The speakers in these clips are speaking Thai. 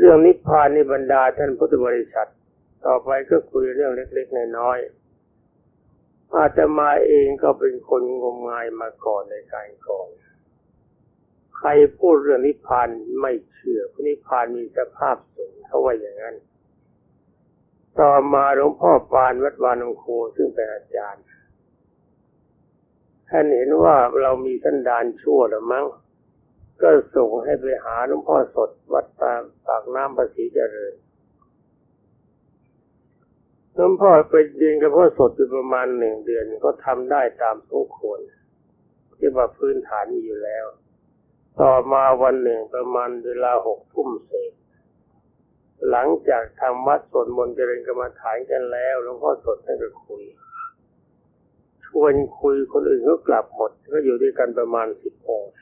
เรื่องนิพพานในบรรดาท่านพุทธบริษัท ต่อไปก็คุยเรื่องเล็กๆน้อยๆอาตมาเองก็เป็นคนงมงายมาก่อนในการก่อน ใครพูดเรื่องนิพพานไม่เชื่อพนิพพานมีสภาพสูงเขาว่าอย่างนั้น ต่อมาหลวงพ่อปานวัดวานงโคซึ่งเป็นอาจารย์ท่านเห็นว่าเรามีสันดานชั่วหรือมั้งก็ส่งให้ไปหาหลวงพ่อสดวัดตาม น้ำภาษีเจริญหลวงพ่อไปเรียนกับพ่อสดอยู่ประมาณหนึ่งเดือนก็ทำได้ตามสมควรที่ว่าพื้นฐานมีอยู่แล้ว ต่อมาวันหนึ่งประมาณเวลาหกทุ่มเศษหลังจากทำวัดสวดมนต์เจริญกรรมฐานกันแล้วหลวงพ่อสดท่านก็คุย ชวนคุยคนอื่นก็กลับหมดก็อยู่ด้วยกันประมาณสิบองค์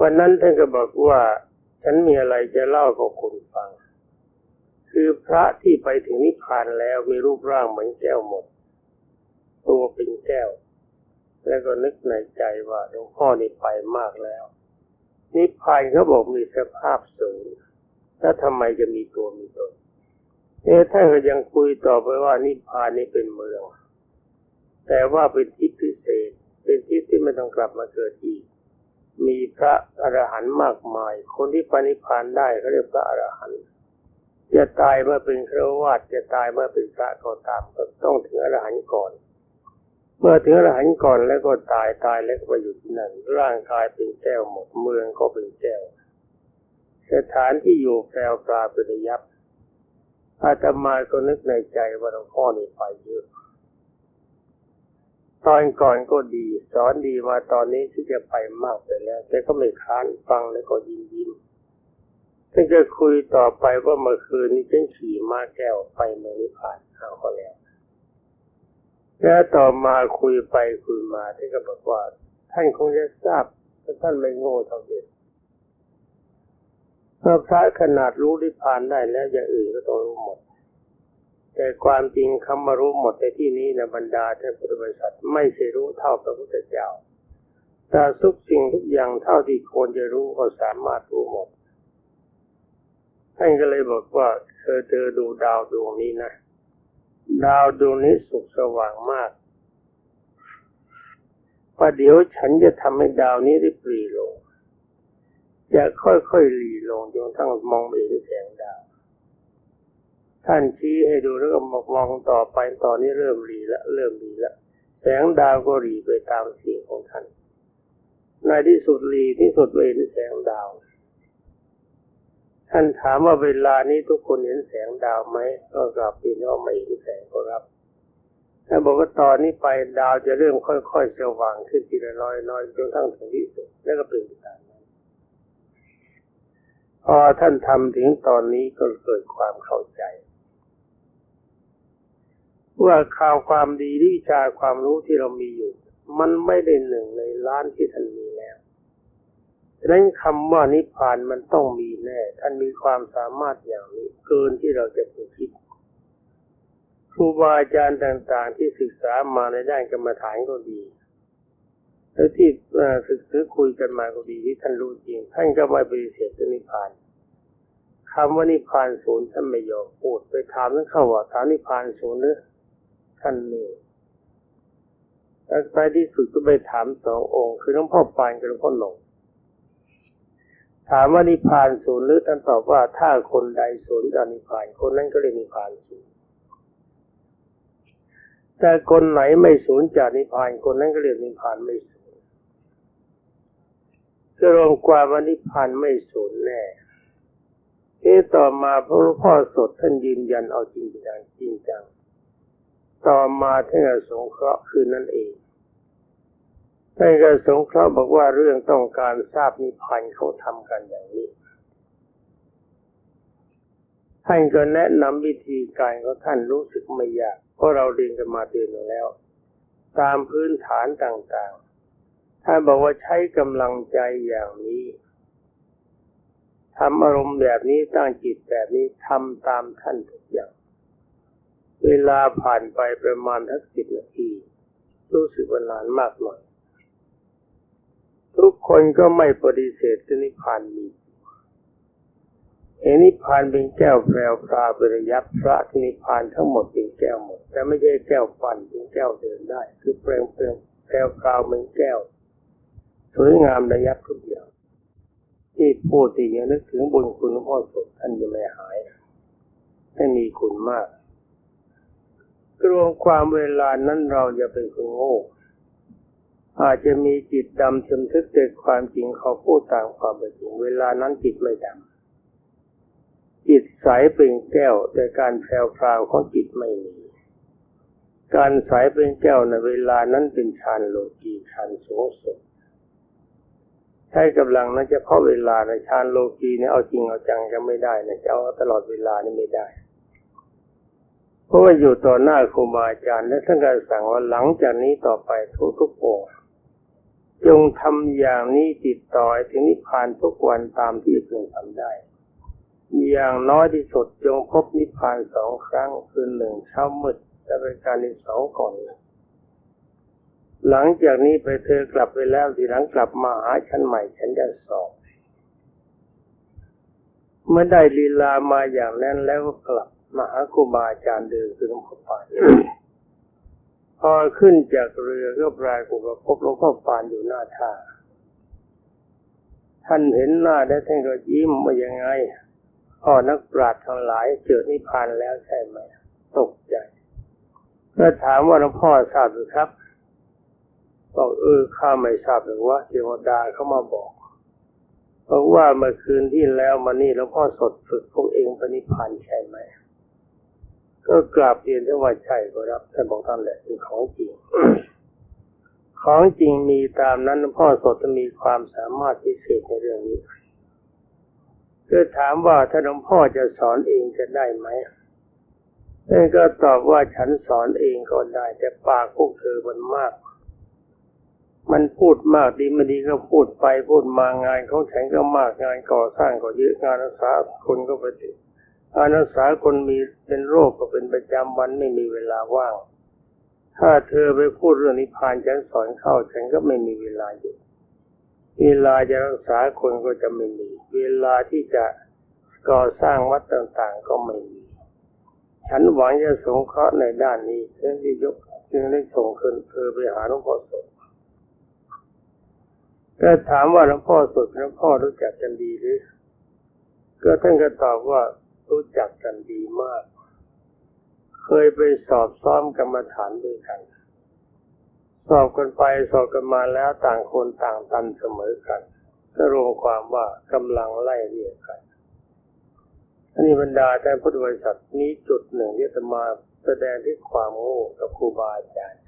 วันนั้นท่านก็บอกว่า ฉันมีอะไรจะเล่ากับคุณฟัง คือพระที่ไปถึงนิพพานแล้วมีรูปร่างเหมือนแก้วหมด ตัวเป็นแก้ว แล้วก็นึกในใจว่าหลวงพ่อนี่ไปมากแล้ว นิพพานเขาบอกมีสภาพสูงแล้วทำไมจะมีตัวมีตนเอ๊ะท่านก็ยังคุยต่อไปว่านิพพานนี่เป็นเมือง แต่ว่าเป็นทิศพิเศษ เป็นทิศที่ไม่ต้องกลับมาเกิดอีก มีพระอรหันต์มากมาย คนที่ปณิพานได้เขาเรียกพระอรหันต์จะตายเมื่อเป็นครวาสจะตายเมื่อเป็นพระก็ตามก็ต้องถึงอรหันต์ก่อน เมื่อถึงอรหันต์ก่อนแล้วก็ตายตายแล้วก็ไปอยู่ที่นั่นร่างกายเป็นแก้วหมดเมืองก็เป็นแก้วสถานที่อยู่แปลวปลาเป็นยับอาตมาก็นึกในใจว่าหลวงพ่อนี่ไปเยอะ ตอนก่อนก็ดี สอนดีมาตอนนี้ที่จะไปมากไปแล้ว แต่ก็ไม่ค้านฟังแล้วก็ยิ้มยิ้มท่านก็คุยต่อไปว่าเมื่อคืนนี้ฉันขี่ม้าแก้วไปเมืองนิพพานเอาก็แล้วแล้วต่อมาคุยไปคุยมาท่านก็บอกว่า ท่านคงจะทราบแต่ท่านไม่โง่เท่าเดิมเมื่อพระขนาดรู้นิพพานได้แล้วอย่างอื่นก็ต้องรู้หมด แต่ความจริงคำมารู้หมดในที่นี้นะบรรดาท่านพุทธบริษัทไม่ใช่รู้เท่าพระพุทธเจ้าแต่ทุกสิ่งทุกอย่างเท่าที่ควรจะรู้ก็สามารถรู้หมดท่านก็เลยบอกว่าเธอเธอดูดาวดวงนี้นะ ดาวดวงนี้สุกสว่างมากประเดี๋ยวฉันจะทำให้ดาวนี้ได้ปรีลงจะค่อยๆหลีลงจนทั้งมองไม่เห็นแสงดาว ท่านชี้ให้ดูแล้วก็มองต่อไปตอนนี้เริ่มหลีแล้วเริ่มหลีแล้วแสงดาวก็หลีไปตามเสียงของท่านในที่สุดหลีที่สุดเห็นแสงดาว ท่านถามว่าเวลานี้ทุกคนเห็นแสงดาวไหมก็กลับปีนว่าไม่เห็นแสงก็รับท่านบอกว่าตอนนี้ไปดาวจะเริ่มค่อยๆสว่างขึ้นทีละน้อยน้อยจนทั้งถึงที่สุดแล้วก็เป็นไปตามนั้นพอท่านทำถึงตอนนี้ก็เกิดความเข้าใจ ว่าข่าวความดีวิชาความรู้ที่เรามีอยู่ มันไม่ได้หนึ่งในล้านที่ท่านมีแล้วฉะนั้นคำว่านิพพานมันต้องมีแน่ ท่านมีความสามารถอย่างนี้ เกินที่เราจะไปคิดครูบาอาจารย์ต่าง ๆ ที่ศึกษามาในด้านกรรมฐานก็ดีแล้วที่ศึกษาคุยกันมาก็ดีที่ท่านรู้จริง ท่านก็ไม่ปฏิเสธนิพพานคำว่านิพพานศูนย์ท่านไม่ยอมพูดไปถามท่านเข้าว่าถามนิพพานศูนย์หรือ ท่านนี่แล้วไปที่สุดก็ไปถามสององค์ คือหลวงพ่อปานกับหลวงพ่อหนงถามว่านิพพานศูนย์หรือท่านตอบว่าถ้าคนใดศูนย์จากนิพพานคนนั้นก็เรียกนิพพานศูนย์แต่คนไหนไม่ศูนย์จากนิพพานคนนั้นก็เรียกนิพพานไม่ศูนย์ก็รวมความว่านิพพานไม่ศูนย์แน่เอต่อมาพระพ่อสดท่านยืนยันเอาจริงจังจริงจัง ต่อมาท่านก็สงเคราะห์คืนนั่นเองท่านก็สงเคราะห์บอกว่าเรื่องต้องการทราบนิพพานเขาทำกันอย่างนี้ท่านก็แนะนำวิธีการของท่านรู้สึกไม่ยากเพราะเราเรียนกันมาเดือนหนึ่งแล้ว ตามพื้นฐานต่างๆ ท่านบอกว่าใช้กำลังใจอย่างนี้ทำอารมณ์แบบนี้ตั้งจิตแบบนี้ทำตามท่านทุ เวลาผ่านไปประมาณทักสิบนาที รู้สึกว่านานมากหน่อย ทุกคนก็ไม่ปฏิเสธนิพพานมีเอนิพพานเป็นแก้วแพรวพราเป็นระยับพระที่นิพพานทั้งหมดเป็นแก้วหมด แต่ไม่ใช่แก้วฟันเป็นแก้วเดินได้ คือเปลงเปลงแพรวพราวเหมือนแก้ว สวยงามระยับทุกอย่างที่พูดตียังนึกถึงบุญคุณพ่อสดท่านจะไม่หายท่านมีคุณมาก รวมความเวลานั้นเราจะเป็นคนโง่อาจจะมีจิตดำชมทึกแต่ความจริงเขาพูดตามความเป็นจริงเวลานั้นจิตไม่ดำจิตใสเป็นแก้วแต่การแผ่วพราวของจิตไม่มีการใสเป็นแก้วในเวลานั้นเป็นฌานโลกีฌานสูงสุดใช้กำลังนั้นเฉพาะเวลาในฌานโลกีเนี่ยเอาจริงเอาจังจะไม่ได้นะจะเอาตลอดเวลานี่ไม่ได้ เพราะว่าอยู่ต่อหน้าครูบาอาจารย์และท่านก็สั่งว่าหลังจากนี้ต่อไปทุกๆองค์จงทำอย่างนี้ติดต่อถึงนิพพานทุกวันตามที่พึงทำได้ อย่างน้อยที่สุดจงพบนิพพานสองครั้งคือหนึ่งเช้ามืดและเป็นการที่สองก่อนหลังจากนี้ไปเธอกลับไปแล้วทีหลังกลับมาหาฉันใหม่ฉันจะสอบเมื่อได้ลีลามาอย่างนั้นแล้วก็กลับ มหาครูบาอาจารย์เดินคือหลวงพ่อปานพอขึ้นจากเรือก็ปรายกฏว่าพบหลวงพ่อปานอยู่หน้าท่า ท่านเห็นหน้าได้ท่านก็ยิ้มว่ายังไงพ่อนักปราชญ์ทั้งหลายเจอนิพพานแล้วใช่ไหม ตกใจก็ถามว่าหลวงพ่อทราบหรือครับบอกเออข้าไม่ทราบหรือว่าเทวดาเขามาบอกบอกว่าเมื่อคืนที่แล้วมานี่หลวงพ่อสดฝึกพวกเองปณิพพานใช่ไหม ก็กราบเรียนท่ว่าใช่ก็รับท่านบอกท่านแหละเป็นของจริง ของจริงมีตามนั้นหลวงพ่อสดจะมีความสามารถพิเศษในเรื่องนี้ก็ถามว่าถ้าหลวงพ่อจะสอนเองจะได้ไหมท่านก็ตอบว่าฉันสอนเองก็ได้ แต่ปากพวกเธอมันมาก มันพูดมากดีไม่ดีก็พูดไปพูดมางานของฉันก็มากงานก่อสร้างก็เยอะงานรักษาคนก็ไปติด งานรักษาคนมีเป็นโรคก็เป็นประจำวันไม่มีเวลาว่าง ถ้าเธอไปพูดเรื่องนิพพานฉันสอนเข้าฉันก็ไม่มีเวลาอยู่ เวลาจะรักษาคนก็จะไม่มี เวลาที่จะก่อสร้างวัดต่างๆก็ไม่มี ฉันหวังจะสงเคราะห์ในด้านนี้จึงได้ยกจึงได้ส่งคืนเธอไปหาหลวงพ่อสดก็ถามว่าหลวงพ่อสดหลวงพ่อรู้จักกันดีหรือ ก็ท่านก็ตอบว่า รู้จักกันดีมาก เคยไปสอบซ้อมกรรมฐานด้วยกัน สอบกันไปสอบกันมาแล้วต่างคนต่างตันเสมอกันก็รวมความว่ากำลังไล่เรียกกันอันนี้บรรดาท่านพุทธบริษัทนี้จุดหนึ่งที่จะมาแสดงที่ความโง่กับครูบาอาจารย์